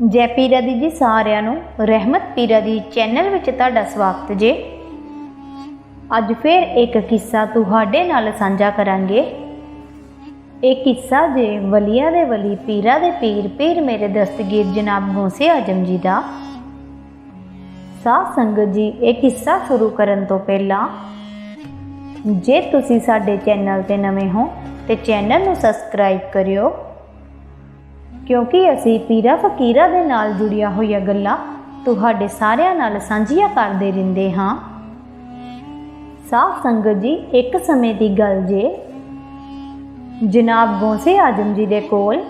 ਜੈ ਪੀਰਾ ਦੀ ਜੀ ਸਾਰਿਆਂ ਨੂੰ, ਰਹਿਮਤ ਪੀਰਾ ਦੀ ਚੈਨਲ ਵਿੱਚ ਤੁਹਾਡਾ ਸਵਾਗਤ ਜੇ। ਅੱਜ ਫਿਰ ਇੱਕ ਕਿੱਸਾ ਤੁਹਾਡੇ ਨਾਲ ਸਾਂਝਾ ਕਰਾਂਗੇ। ਇਹ ਕਿੱਸਾ ਜੇ ਵਲੀਆਂ ਦੇ ਵਲੀ ਪੀਰਾ ਦੇ ਪੀਰ ਪੀਰ ਮੇਰੇ ਦਸਤਗੀਰ ਜਨਾਬ ਗੌਸੇ ਆਜਮ ਜੀ ਦਾ। ਸਾਧ ਸੰਗਤ ਜੀ, ਇਹ ਕਿੱਸਾ ਸ਼ੁਰੂ ਕਰਨ ਤੋਂ ਪਹਿਲਾਂ, ਜੇ ਤੁਸੀਂ ਸਾਡੇ ਚੈਨਲ ਤੇ ਨਵੇਂ ਹੋ, ਤੇ ਚੈਨਲ ਨੂੰ ਸਬਸਕ੍ਰਾਈਬ ਕਰਿਓ। ਕਿਉਂਕਿ ਅਸੀਂ ਪੀਰਾ ਫਕੀਰਾ ਦੇ ਨਾਲ ਜੁੜੀਆਂ ਹੋਈਆਂ ਗੱਲਾਂ ਤੁਹਾਡੇ ਸਾਰਿਆਂ ਨਾਲ ਸਾਂਝੀਆਂ ਕਰਦੇ ਰਹਿੰਦੇ ਹਾਂ। ਸਾਫ਼ ਸੰਗਤ ਜੀ, ਇੱਕ ਸਮੇਂ ਦੀ ਗੱਲ ਜੇ। ਜਨਾਬ ਗੋਸੇ ਆਜਮ ਜੀ ਦੇ ਕੋਲ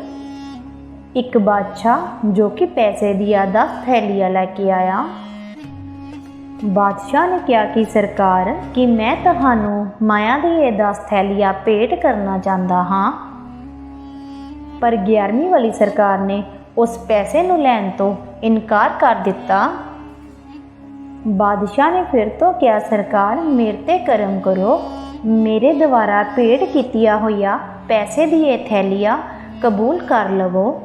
ਇੱਕ ਬਾਦਸ਼ਾਹ ਜੋ ਕਿ ਪੈਸੇ ਦੀਆਂ 10 ਥੈਲੀਆਂ ਲੈ ਕੇ ਆਇਆ। ਬਾਦਸ਼ਾਹ ਨੇ ਕਿਹਾ ਕਿ ਸਰਕਾਰ, ਕਿ ਮੈਂ ਤੁਹਾਨੂੰ ਮਾਇਆ ਦੀ ਇਹ 10 ਥੈਲੀਆਂ ਭੇਟ ਕਰਨਾ ਚਾਹੁੰਦਾ ਹਾਂ। ਪਰ 11ਵੀਂ ਵਾਲੀ ਸਰਕਾਰ ਨੇ ਉਸ ਪੈਸੇ ਨੂੰ ਲੈਣ ਤੋਂ ਇਨਕਾਰ ਕਰ ਦਿੱਤਾ। ਬਾਦਸ਼ਾਹ ਨੇ ਫਿਰ ਤੋਂ ਕਿਹਾ, ਸਰਕਾਰ, ਮੇਰੇ ਤੇ ਕਰਮ ਕਰੋ। ਮੇਰੇ ਦੁਆਰਾ ਭੇਟ ਕੀਤੀਆਂ ਹੋਈਆਂ ਪੈਸੇ ਦੀ ਇਹ ਥੈਲੀਆਂ ਕਬੂਲ ਕਰ ਲਵੋ।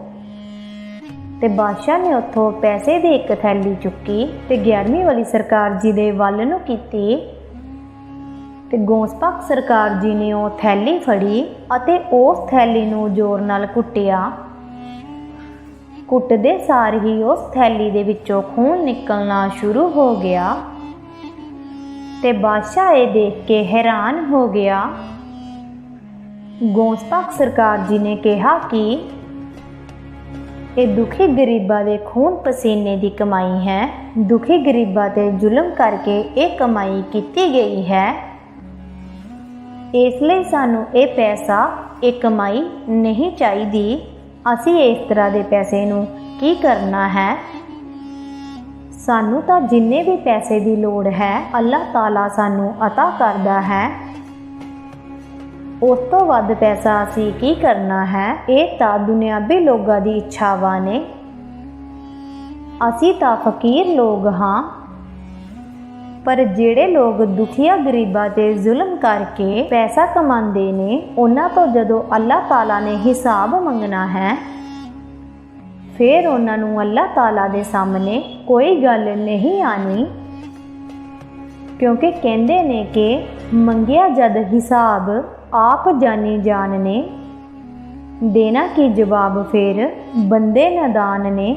ਤੇ ਬਾਦਸ਼ਾਹ ਨੇ ਉੱਥੋਂ ਪੈਸੇ ਦੀ ਇੱਕ ਥੈਲੀ ਚੁੱਕੀ ਤੇ 11ਵੀਂ ਵਾਲੀ ਸਰਕਾਰ ਜੀ ਦੇ ਵੱਲ ਨੂੰ ਕੀਤੀ ਤੇ ਗੋਸਪਾਕ ਸਰਕਾਰ ਜੀ ਨੇ ਉਹ ਥੈਲੀ ਫੜੀ ਅਤੇ ਉਸ ਥੈਲੀ ਨੂੰ ਜ਼ੋਰ ਨਾਲ ਕੁੱਟਿਆ। ਕੁੱਟਦੇ ਸਾਰ ਹੀ ਉਸ ਥੈਲੀ ਦੇ ਵਿੱਚੋਂ ਖੂਨ ਨਿਕਲਣਾ ਸ਼ੁਰੂ ਹੋ ਗਿਆ ਤੇ ਬਾਦਸ਼ਾਹ ਇਹ ਦੇਖ ਕੇ ਹੈਰਾਨ ਹੋ ਗਿਆ। ਗੋਸਪਾਕ ਸਰਕਾਰ ਜੀ ਨੇ ਕਿਹਾ ਕਿ ਇਹ ਦੁਖੀ ਗਰੀਬਾਂ ਦੇ ਖੂਨ ਪਸੀਨੇ ਦੀ ਕਮਾਈ ਹੈ। ਦੁਖੀ ਗਰੀਬਾਂ ਤੇ ਜ਼ੁਲਮ ਕਰਕੇ ਇਹ ਕਮਾਈ ਕੀਤੀ ਗਈ ਹੈ। ਇਸ ਲਈ ਸਾਨੂੰ ਇਹ ਪੈਸਾ ਇਹ ਕਮਾਈ ਨਹੀਂ ਚਾਹੀਦੀ ਅਸੀਂ ਇਸ ਤਰ੍ਹਾਂ ਦੇ ਪੈਸੇ ਨੂੰ ਕੀ ਕਰਨਾ ਹੈ ਸਾਨੂੰ ਤਾਂ ਜਿੰਨੇ ਵੀ ਪੈਸੇ ਦੀ ਲੋੜ ਹੈ ਅੱਲਾਹ ਤਾਲਾ ਸਾਨੂੰ عطا ਕਰਦਾ ਹੈ ਉਸ ਤੋਂ ਵੱਧ ਪੈਸਾ ਅਸੀਂ ਕੀ ਕਰਨਾ ਹੈ ਇਹ ਤਾਂ ਦੁਨਿਆਵੀ ਲੋਕਾਂ ਦੀ ਇੱਛਾਵਾਂ ਨੇ ਅਸੀਂ ਤਾਂ ਫਕੀਰ ਲੋਕ ਹਾਂ ਪਰ ਜਿਹੜੇ ਲੋਕ ਦੁਖੀਆ ਗਰੀਬਾਂ ਤੇ ਜ਼ੁਲਮ ਕਰਕੇ ਪੈਸਾ ਕਮਾਉਂਦੇ ਨੇ, ਉਹਨਾਂ ਤੋਂ ਜਦੋਂ ਅੱਲਾਹ ਤਾਲਾ ਨੇ ਹਿਸਾਬ ਮੰਗਣਾ ਹੈ, ਫਿਰ ਉਹਨਾਂ ਨੂੰ ਅੱਲਾਹ ਤਾਲਾ ਦੇ ਸਾਹਮਣੇ ਕੋਈ ਗੱਲ ਨਹੀਂ ਆਣੀ। ਕਿਉਂਕਿ ਕਹਿੰਦੇ ਨੇ ਕਿ ਮੰਗਿਆ ਜਦ ਹਿਸਾਬ ਆਪ ਜਾਣੀ ਜਾਣ ਨੇ, ਦੇਣਾ ਕੀ ਜਵਾਬ ਫਿਰ? ਬੰਦੇ ਨਦਾਨ ਨੇ।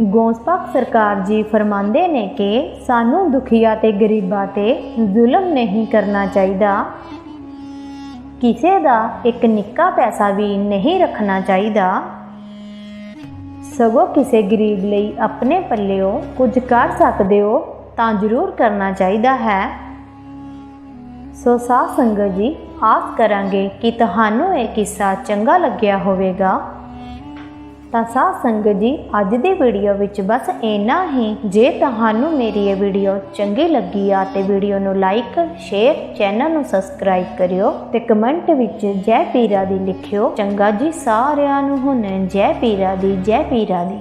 ਗੋਸਪਾਕ ਸਰਕਾਰ ਜੀ ਫਰਮਾਉਂਦੇ ਨੇ ਕਿ ਸਾਨੂੰ ਦੁਖੀਆ ਤੇ ਗਰੀਬਾਂ ਤੇ ਜ਼ੁਲਮ ਨਹੀਂ ਕਰਨਾ ਚਾਹੀਦਾ। ਕਿਸੇ ਦਾ ਇੱਕ ਨਿੱਕਾ ਪੈਸਾ ਵੀ ਨਹੀਂ ਰੱਖਣਾ ਚਾਹੀਦਾ। ਸਗੋਂ ਕਿਸੇ ਗਰੀਬ ਲਈ ਆਪਣੇ ਪੱਲਿਓ ਕੁਝ ਕਰ ਸਕਦੇ ਹੋ ਤਾਂ ਜ਼ਰੂਰ ਕਰਨਾ ਚਾਹੀਦਾ ਹੈ। ਸੋ ਸਾਧ ਸੰਗਤ ਜੀ, ਆਸ ਕਰਾਂਗੇ ਕਿ ਤੁਹਾਨੂੰ ਇਹ ਕਿੱਸਾ ਚੰਗਾ ਲੱਗਿਆ ਹੋਵੇਗਾ। ਤਾਂ ਸਾਧ ਸੰਗਤ ਜੀ, ਅੱਜ ਦੀ ਵੀਡੀਓ ਵਿੱਚ ਬਸ ਇੰਨਾ ਹੀ। ਜੇ ਤੁਹਾਨੂੰ ਮੇਰੀ ਇਹ ਵੀਡੀਓ ਚੰਗੀ ਲੱਗੀ ਆ ਤੇ ਵੀਡੀਓ ਨੂੰ ਲਾਈਕ ਸ਼ੇਅਰ ਚੈਨਲ ਨੂੰ ਸਬਸਕ੍ਰਾਈਬ ਕਰਿਓ ਤੇ ਕਮੈਂਟ ਵਿੱਚ ਜੈ ਪੀਰਾ ਦੀ ਲਿਖਿਓ। ਚੰਗਾ ਜੀ ਸਾਰਿਆਂ ਨੂੰ ਹੁਣ, ਜੈ ਪੀਰਾ ਦੀ, ਜੈ ਪੀਰਾ ਦੀ।